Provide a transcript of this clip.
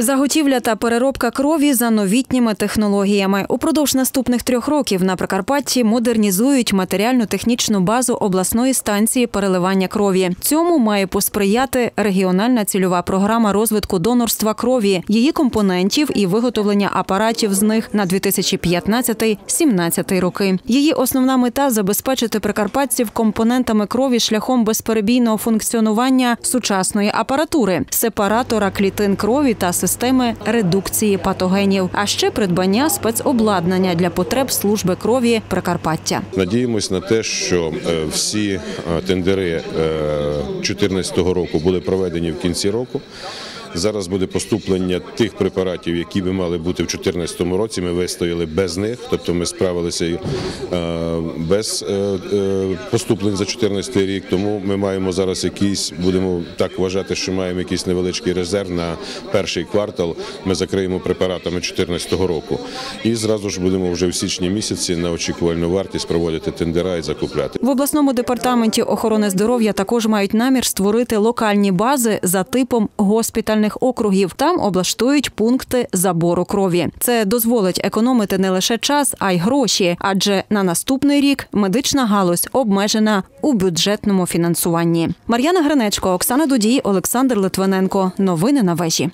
Заготівля та переробка крові за новітніми технологіями. Упродовж наступних трьох років на Прикарпатті модернізують матеріально-технічну базу обласної станції переливання крові. Цьому має посприяти регіональна цільова програма розвитку донорства крові, її компонентів і виготовлення апаратів з них на 2015-17 роки. Її основна мета забезпечити прикарпатців компонентами крові шляхом безперебійного функціонування сучасної апаратури, сепаратора клітин крові та системи редукції патогенів, а ще придбання спецобладнання для потреб служби крові Прикарпаття. Надіємось на те, що е, всі е, тендери 2014 року були проведені в кінці року. Зараз буде поступлення тих препаратів, які би мали бути в 2014 році. Ми вистояли без них, тобто ми справилися е, без е, е, поступлень за 2014 рік. Тому ми маємо зараз якийсь, будемо так вважати, що маємо якийсь невеличкий резерв на перший квартал. Ми закриємо препаратами 2014 року, і зразу ж будемо вже в січні місяці на очікувальну вартість проводити тендера і закупляти. В обласному департаменті охорони здоров'я також мають намір створити локальні бази за типом госпітальних округів. Там облаштують пункти забору крові. Це дозволить економити не лише час, а й гроші, адже на наступний рік медична галузь обмежена у бюджетному фінансуванні. Мар'яна Гринечко, Оксана Дудій, Олександр Литвиненко. Новини на вежі.